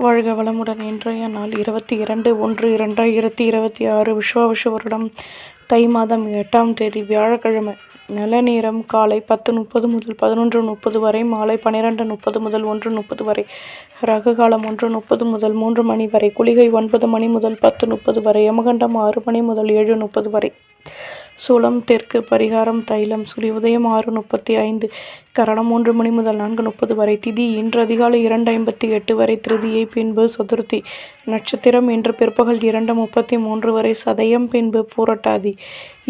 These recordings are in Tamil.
வாழ்க வளமுடன் இன்றைய நாள் இருபத்தி இரண்டு ஒன்று இரண்டாயிரத்தி இருபத்தி ஆறு விஸ்வாவிஷ வருடம். தை மாதம் எட்டாம் தேதி வியாழக்கிழமை. நல்ல நேரம் காலை பத்து முப்பது முதல் பதினொன்று முப்பது வரை மாலை பன்னிரெண்டு முப்பது முதல் ஒன்று முப்பது வரை ரகு காலம் ஒன்று முப்பது முதல் மூன்று மணி வரை குளிகை ஒன்பது மணி முதல் பத்து முப்பது வரை யமகண்டம் ஆறு மணி முதல் ஏழு முப்பது வரை. சூளம் தெற்கு பரிகாரம் தைலம் சூரிய உதயம் ஆறு முப்பத்தி ஐந்து கரணம் மூன்று மணி முதல் நான்கு முப்பது வரை திதி இன்று அதிகாலை இரண்டு ஐம்பத்தி எட்டு வரை திருதியை பின்பு சதுர்த்தி நட்சத்திரம் இன்று பிற்பகல் இரண்டு முப்பத்தி மூன்று வரை சதயம் பின்பு பூரட்டாதி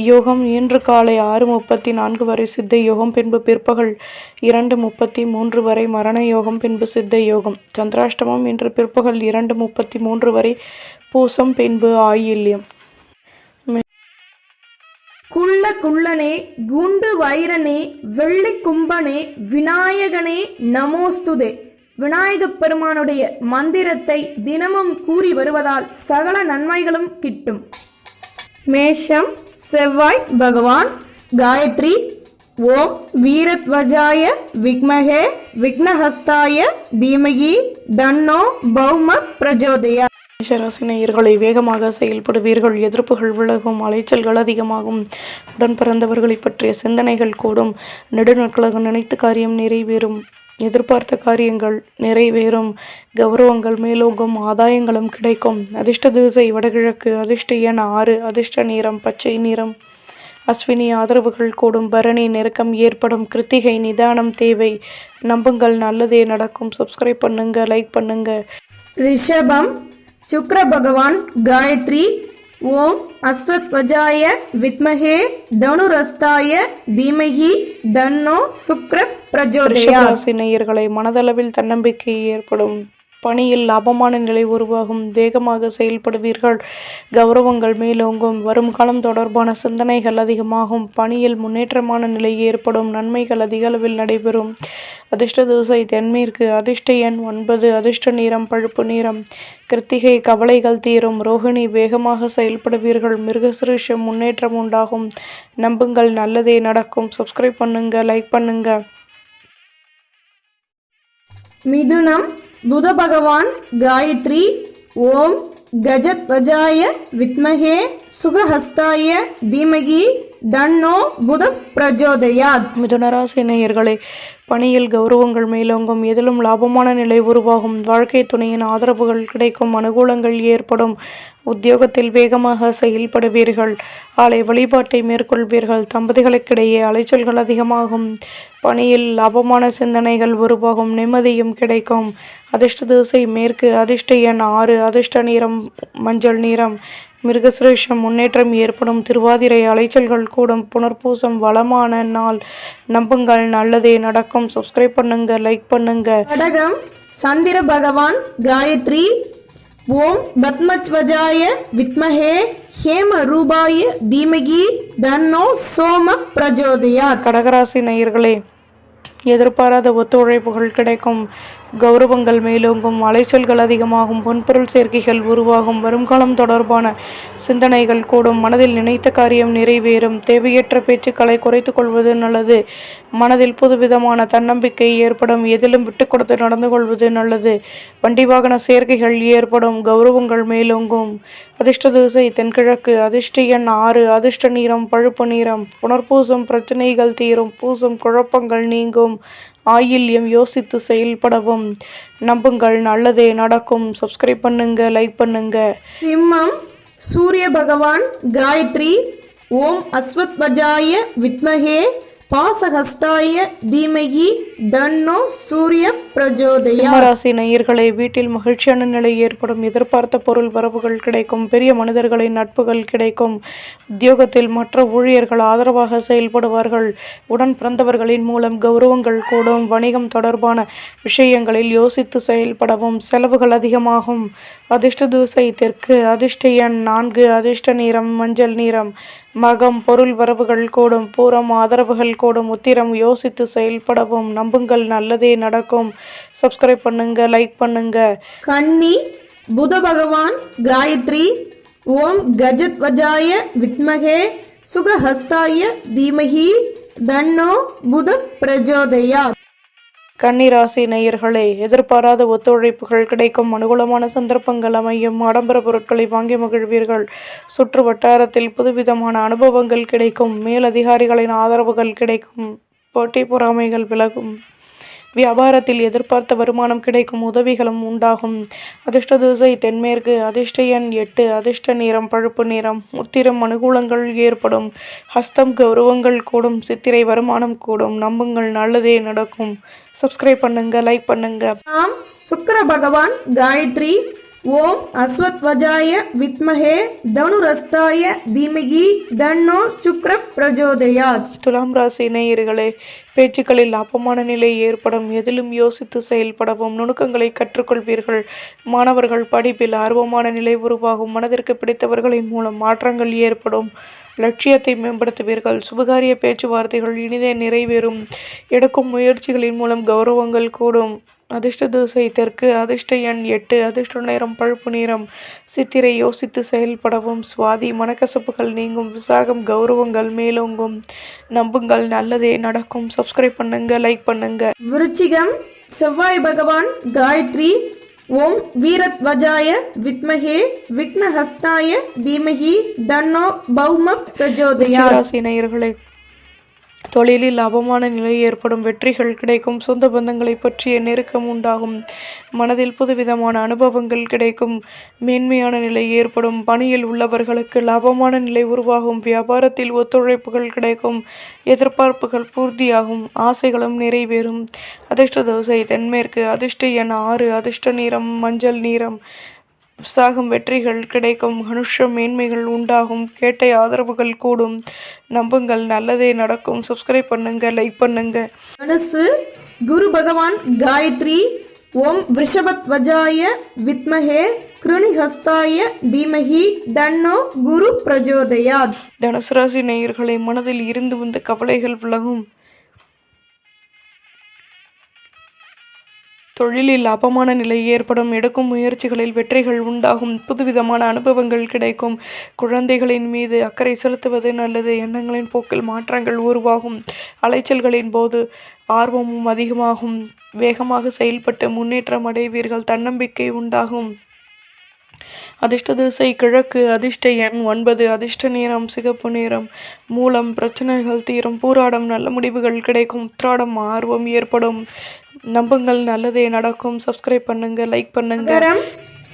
யோகம் இன்று காலை ஆறு முப்பத்தி நான்கு வரை சித்த யோகம் பின்பு பிற்பகல் இரண்டு முப்பத்தி மூன்று வரை மரண யோகம் பின்பு சித்த யோகம் சந்திராஷ்டமம் இன்று பிற்பகல் இரண்டு முப்பத்தி மூன்று வரை பூசம் பின்பு ஆயில்யம். குள்ள குள்ளனே குண்டு வைரனே வெள்ளி கும்பனே விநாயகனே நமோஸ்துதே. விநாயகப் பெருமானுடைய மந்திரத்தை தினமும் கூறி வருவதால் சகல நன்மைகளும் கிட்டும். மேஷம் செவ்வாய் பகவான் காயத்ரி ஓம் வீரத்வஜாய விக்மகே விக்னஹஸ்தாய தீமகி தன்னோ பௌம பிரஜோதயா. மேஷராசி நேயர்களை வேகமாக செயல்படுவீர்கள். எதிர்ப்புகள் விலகும் அலைச்சல்கள் அதிகமாகும். உடன் பிறந்தவர்களை பற்றிய சிந்தனைகள் கூடும். நெடுநாட்களாக நினைத்து காரியம் நிறைவேறும். எதிர்பார்த்த காரியங்கள் நிறைவேறும். கௌரவங்கள் மேலோங்கும் ஆதாயங்களும் கிடைக்கும். அதிர்ஷ்ட திசை வடகிழக்கு அதிர்ஷ்ட என ஆறு அதிர்ஷ்ட நிறம் பச்சை நிறம். அஸ்வினி ஆதரவுகள் கூடும். பரணி நெருக்கம் ஏற்படும். கிருத்திகை நிதானம் தேவை. நம்புங்கள் நல்லதே நடக்கும். சப்ஸ்கிரைப் பண்ணுங்க லைக் பண்ணுங்க. ரிஷபம் சுக்ர பகவான் காயத்ரி ஓம் அஸ்வத்வஜாய வித்மகே தனுரஸ்தாய தீமகி தன்னோ சுக்ர பிரஜோதயா. நேயர்களை மனதளவில் தன்னம்பிக்கை ஏற்படும். பணியில் லாபமான நிலை உருவாகும். வேகமாக செயல்படுவீர்கள். கௌரவங்கள் மேலோங்கும். வரும் காலம் தொடர்பான சிந்தனைகள் அதிகமாகும். பணியில் முன்னேற்றமான நிலை ஏற்படும். நன்மைகள் அதிக அளவில் நடைபெறும். அதிர்ஷ்ட திசை தென்மேற்கு. அதிர்ஷ்ட எண் ஒன்பது. அதிர்ஷ்ட நிறம் பழுப்பு நிறம். கிருத்திகை கவலைகள் தீரும். ரோகிணி வேகமாக செயல்படுவீர்கள். மிருகசிருஷம் முன்னேற்றம் உண்டாகும். நம்புங்கள். நல்லதே நடக்கும். சப்ஸ்கிரைப் பண்ணுங்க. லைக் பண்ணுங்க. மிதுனம் புத பகவான் காயத்ரி ஓம் கஜத்வஜாய வித்மகே சுகஹஸ்தாய தீமகி தன்னோ புத பிரஜோதயாத். மிதுனராசி நேயர்களே பணியில் கௌரவங்கள் மேலோங்கும் எதிலும் லாபமான நிலை உருவாகும் வாழ்க்கை துணையின் ஆதரவுகள் கிடைக்கும் அனுகூலங்கள் ஏற்படும் உத்தியோகத்தில் வேகமாக செயல்படுவீர்கள் ஆலை வழிபாட்டை மேற்கொள்வீர்கள் தம்பதிகளுக்கிடையே அலைச்சல்கள் அதிகமாகும் பணியில் லாபமான சிந்தனைகள் உருவாகும் நிம்மதியும் கிடைக்கும் அதிர்ஷ்ட திசை மேற்கு அதிர்ஷ்ட எண் ஆறு அதிர்ஷ்ட நிறம் மஞ்சள் நிறம் மிருகசிரேஷம் முன்னேற்றம் ஏற்படும். திருவாதிரை அலைச்சல்கள் கூடும். புனர்பூசம் வளமான நாள். நம்புங்கள் நல்லதே நடக்கும். சப்ஸ்கிரைப் பண்ணுங்க லைக் பண்ணுங்க. கடகம் சந்திர பகவான் காயத்ரி ஓம் பத்மத்வஜாய வித்மஹே ஹேம ரூபாய தீமகி தன்னோ சோம பிரஜோதயாத். கடகராசி நேயர்களே எதிர்பாராத ஒத்துழைப்புகள் கிடைக்கும். கௌரவங்கள் மேலோங்கும் அலைச்சல்கள் அதிகமாகும் பொன்பொருள் சேர்க்கைகள் உருவாகும். வருங்காலம் தொடர்பான சிந்தனைகள் கூடும். மனதில் நினைத்த காரியம் நிறைவேறும். தேவையற்ற பேச்சுக்களை குறைத்து கொள்வது நல்லது. மனதில் புதுவிதமான தன்னம்பிக்கை ஏற்படும். எதிலும் விட்டு கொடுத்து நடந்து கொள்வது நல்லது. வண்டி வாகன சேர்க்கைகள் ஏற்படும். கௌரவங்கள் மேலோங்கும். அதிர்ஷ்ட திசை தென்கிழக்கு அதிர்ஷ்ட எண் ஆறு அதிர்ஷ்ட நிறம் பழுப்பு நிறம். புனர்பூசம் பிரச்சனைகள் தீரும் பூசம் குழப்பங்கள் நீங்கும். ஆயில்யம் யோசித்து செயல்படவும். நம்புங்கள் நல்லதே நடக்கும். சப்ஸ்கிரைப் பண்ணுங்க லைக் பண்ணுங்க. சிம்மம் சூரிய பகவான் காயத்ரி ஓம் அஸ்வத்வஜாய வித்மகே பாசஹஸ்தாய தீமகி தன்னு சூரிய பிரஜோதயா. ராசி நேயர்களே வீட்டில் மகிழ்ச்சியான நிலை ஏற்படும். எதிர்பார்த்த பொருள் வரவுகள் கிடைக்கும். பெரிய மனிதர்களின் நட்புகள் கிடைக்கும். உத்தியோகத்தில் மற்ற ஊழியர்கள் ஆதரவாக செயல்படுவார்கள். உடன் பிறந்தவர்களின் மூலம் கௌரவங்கள் கூடும். வணிகம் தொடர்பான விஷயங்களில் யோசித்து செயல்படவும் செலவுகள் அதிகமாகும். அதிர்ஷ்ட தூசை தெற்கு அதிர்ஷ்ட எண் நான்கு அதிர்ஷ்ட நிறம் மஞ்சள் நிறம். மகம் பொருள் வரவுகள் கூடும். பூரம் ஆதரவுகள் கூடும். உத்திரம் யோசித்து செயல்படவும். நம் நம்புங்கள் நல்லதே நடக்கும். சப்ஸ்கிரைப் பண்ணுங்க லைக் பண்ணுங்க. கன்னி புத பகவான் காயத்ரி ஓம் கஜத்வஜாய வித்மகே சுகஹஸ்தாய தீமஹி தன்னோ புத பிரஜோதயா. கன்னிராசி நேயர்களே எதிர்பாராத ஒத்துழைப்புகள் கிடைக்கும். அனுகூலமான சந்தர்ப்பங்கள் அமையும். ஆடம்பர பொருட்களை வாங்கி மகிழ்வீர்கள். சுற்று வட்டாரத்தில் புதுவிதமான அனுபவங்கள் கிடைக்கும். மேலதிகாரிகளின் ஆதரவுகள் கிடைக்கும். போட்டி பொறாமைகள் விலகும். வியாபாரத்தில் எதிர்பார்த்த வருமானம் கிடைக்கும் உதவிகளும் உண்டாகும். அதிர்ஷ்ட திசை தென்மேற்கு அதிர்ஷ்ட எண் எட்டு அதிர்ஷ்ட நிறம் பழுப்பு நிறம் உத்திரம் அனுகூலங்கள் ஏற்படும். ஹஸ்தம் கௌரவங்கள் கூடும் சித்திரை வருமானம் கூடும். நம்புங்கள் நல்லதே நடக்கும். சப்ஸ்கிரைப் பண்ணுங்க லைக் பண்ணுங்க. சுக்கர சுக்கிர பகவான் காயத்ரி ஓம் அஸ்வத்வஜாய வித்மஹே தனுரஸ்தாய தீமகி தன்னோ சுக்ர பிரஜோதயாத். துலாம் ராசி நேயர்களே பேச்சுக்களில் அப்பமான நிலை ஏற்படும் எதிலும் யோசித்து செயல்படவும் நுணுக்கங்களை கற்றுக்கொள்வீர்கள். மாணவர்கள் படிப்பில் ஆர்வமான நிலை உருவாகும் மனதிற்கு பிடித்தவர்களின் மூலம் மாற்றங்கள் ஏற்படும். லட்சியத்தை மேம்படுத்துவீர்கள் சுபகாரிய பேச்சுவார்த்தைகள் இனிதே நிறைவேறும். எடுக்கும் முயற்சிகளின் மூலம் கௌரவங்கள் கூடும். அதிர்ஷ்ட திசை தெற்கு அதிர்ஷ்ட எண் எட்டு அதிர்ஷ்ட நேரம் பழுப்பு நிறம். சித்திரை யோசித்து செயல்படவும் சுவாதி மனக்கசப்புகள் நீங்கும் விசாகம் கௌரவங்கள் மேலோங்கும். நம்புங்கள் நல்லதே நடக்கும். சப்ஸ்கிரைப் பண்ணுங்க லைக் பண்ணுங்க. விருச்சிகம் செவ்வாய் பகவான் காயத்ரி ஓம் வீரத்வஜாய வித்மஹே விக்னஹஸ்தாய தீமஹி தன்னோ பௌம பிரஜோதயாத். ராசி நேயர்களே தொழிலில் லாபமான நிலை ஏற்படும் வெற்றிகள் கிடைக்கும் சொந்த பந்தங்களை பற்றிய நெருக்கம் உண்டாகும். மனதில் புதுவிதமான அனுபவங்கள் கிடைக்கும். மேன்மையான நிலை ஏற்படும். பணியில் உள்ளவர்களுக்கு லாபமான நிலை உருவாகும். வியாபாரத்தில் ஒத்துழைப்புகள் கிடைக்கும். எதிர்பார்ப்புகள் பூர்த்தியாகும். ஆசைகளும் நிறைவேறும். அதிர்ஷ்ட தோசை தென்மேற்கு அதிர்ஷ்ட எண் ஆறு அதிர்ஷ்ட நிறம் மஞ்சள் நிறம். உற்சாகம் வெற்றிகள் கிடைக்கும் மனுஷ மேன்மைகள் உண்டாகும் கேட்டை ஆதரவுகள் கூடும். நம்புங்கள் நல்லதே நடக்கும். சப்ஸ்கிரைப் பண்ணுங்க லைக் பண்ணுங்க. மனசு குரு பகவான் காயத்ரி ஓம் விஷபத்வஜாய வித்மஹே கிருணிஹஸ்தாய தீமஹி தன்னோ குரு பிரஜோதயாத். தனுசு ராசி நேயர்களை மனதில் இருந்து வந்த கவலைகள் விலகும். தொழிலில் அபமான நிலை ஏற்படும் எடுக்கும் முயற்சிகளில் வெற்றிகள் உண்டாகும் புதுவிதமான அனுபவங்கள் கிடைக்கும். குழந்தைகளின் மீது அக்கறை செலுத்துவது நல்லது. எண்ணங்களின் போக்கில் மாற்றங்கள் உருவாகும். அலைச்சல்களின் போது ஆர்வமும் அதிகமாகும். வேகமாக செயல்பட்டு முன்னேற்றம் அடைவீர்கள். தன்னம்பிக்கை உண்டாகும். அதிர்ஷ்ட திசை கிழக்கு அதிர்ஷ்ட எண் ஒன்பது அதிர்ஷ்ட நேரம் சிகப்பு நேரம். மூலம் பிரச்சனைகள் தீரும். பூராடம் நல்ல முடிவுகள் கிடைக்கும். உத்ராடம் ஆர்வம் ஏற்படும். நம்புங்கள் நல்லதே நடக்கும். சப்ஸ்கிரைப் பண்ணுங்க லைக் பண்ணுங்க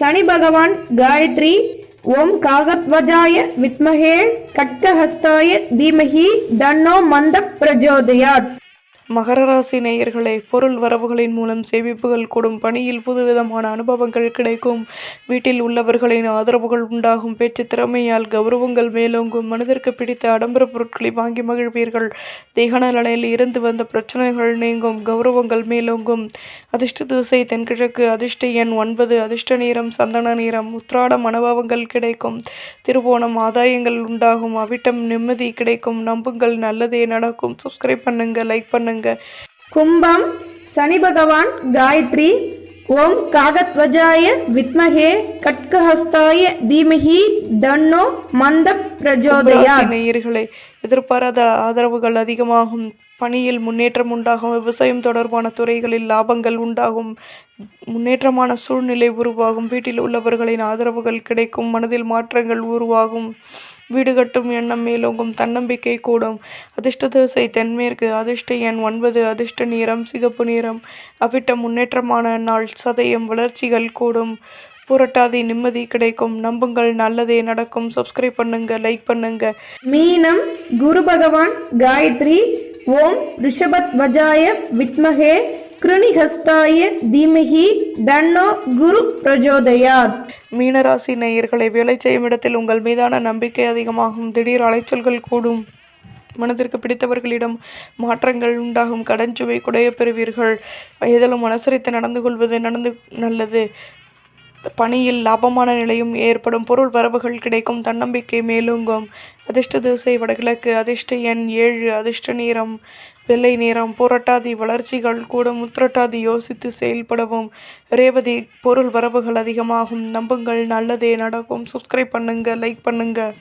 சனி பகவான் காயத்ரி ஓம் காகத்வஜாய வித்மஹே கட்கஹஸ்தாய தீமஹி தன்னோ மந்த பிரஜோதயாத். மகர ராசி நேயர்களே பொருள் வரவுகளின் மூலம் சேமிப்புகள் கூடும் பணியில் புதுவிதமான அனுபவங்கள் கிடைக்கும். வீட்டில் உள்ளவர்களின் ஆதரவுகள் உண்டாகும். பேச்சு திறமையால் கௌரவங்கள் மேலோங்கும். மனதிற்கு பிடித்த ஆடம்பர பொருட்களை வாங்கி மகிழ்வீர்கள். தேகநலனில் இருந்து வந்த பிரச்சனைகள் நீங்கும். கௌரவங்கள் மேலோங்கும். அதிர்ஷ்ட திசை தென்கிழக்கு. அதிர்ஷ்ட எண் ஒன்பது. அதிர்ஷ்ட நேரம் சந்தன நிறம். உத்ராடம் அனுபவங்கள் கிடைக்கும். திருவோணம் ஆதாயங்கள் உண்டாகும். அவிட்டம் நிம்மதி கிடைக்கும். நம்புங்கள். நல்லதே நடக்கும். சப்ஸ்கிரைப் பண்ணுங்க. லைக் பண்ணுங்க. கும்பம் சனி பகவான் காயத்ரி ஓம் காகத்வஜாய வித்மஹே கட்கஹஸ்தாய தீமஹி தன்னோ மந்த பிரஜோதயாத். ராசி நேயர்களே எதிர்பாராத ஆதரவுகள் அதிகமாகும். பணியில் முன்னேற்றம் உண்டாகும். விவசாயம் தொடர்பான துறைகளில் லாபங்கள் உண்டாகும். முன்னேற்றமான சூழ்நிலை உருவாகும். வீட்டில் உள்ளவர்களின் ஆதரவுகள் கிடைக்கும். மனதில் மாற்றங்கள் உருவாகும். வீடு கட்டும் எண்ணம் மேலோங்கும் தன்னம்பிக்கை கூடும். அதிர்ஷ்ட திசை தென்மேற்கு அதிர்ஷ்ட எண் ஒன்பது அதிர்ஷ்ட நிறம் சிகப்பு நிறம். அவிட்ட முன்னேற்றமான நாள் சதயம் வளர்ச்சிகள் கூடும். புரட்டாதி நிம்மதி கிடைக்கும். நம்புங்கள் நல்லதே நடக்கும். சப்ஸ்கிரைப் பண்ணுங்க லைக் பண்ணுங்க. மீனம் குரு பகவான் காயத்ரி ஓம் ரிஷபத் வஜாய வித்மகே. கிருணிஹஸ்தாய தீமகி தன்னோ குரு பிரஜோதயாத். மீனராசி நேயர்களை வேலை செய்யும் இடத்தில் உங்கள் மீதான நம்பிக்கை அதிகமாகும். திடீர் அலைச்சல்கள் கூடும். மனதிற்கு பிடித்தவர்களிடம் மாற்றங்கள் உண்டாகும். கடன் சுவை குடைய பெறுவீர்கள். வயதிலும் அனுசரித்து நடந்து கொள்வது நடந்து நல்லது. பணியில் லாபமான நிலையும் ஏற்படும். பொருள் வரவுகள் கிடைக்கும். தன்னம்பிக்கை மேலோங்கும். அதிர்ஷ்ட திசை வடகிழக்கு. அதிர்ஷ்ட எண் ஏழு. அதிர்ஷ்ட நேரம் வெள்ளை நேரம் போராட்டாதி வளர்ச்சிகள் கூட முத்திரட்டாதி யோசித்து செயல்படவும். ரேவதி பொருள் வரவுகள் அதிகமாகும். நம்புங்கள். நல்லதே நடக்கும். சப்ஸ்கிரைப் பண்ணுங்கள் லைக் பண்ணுங்கள்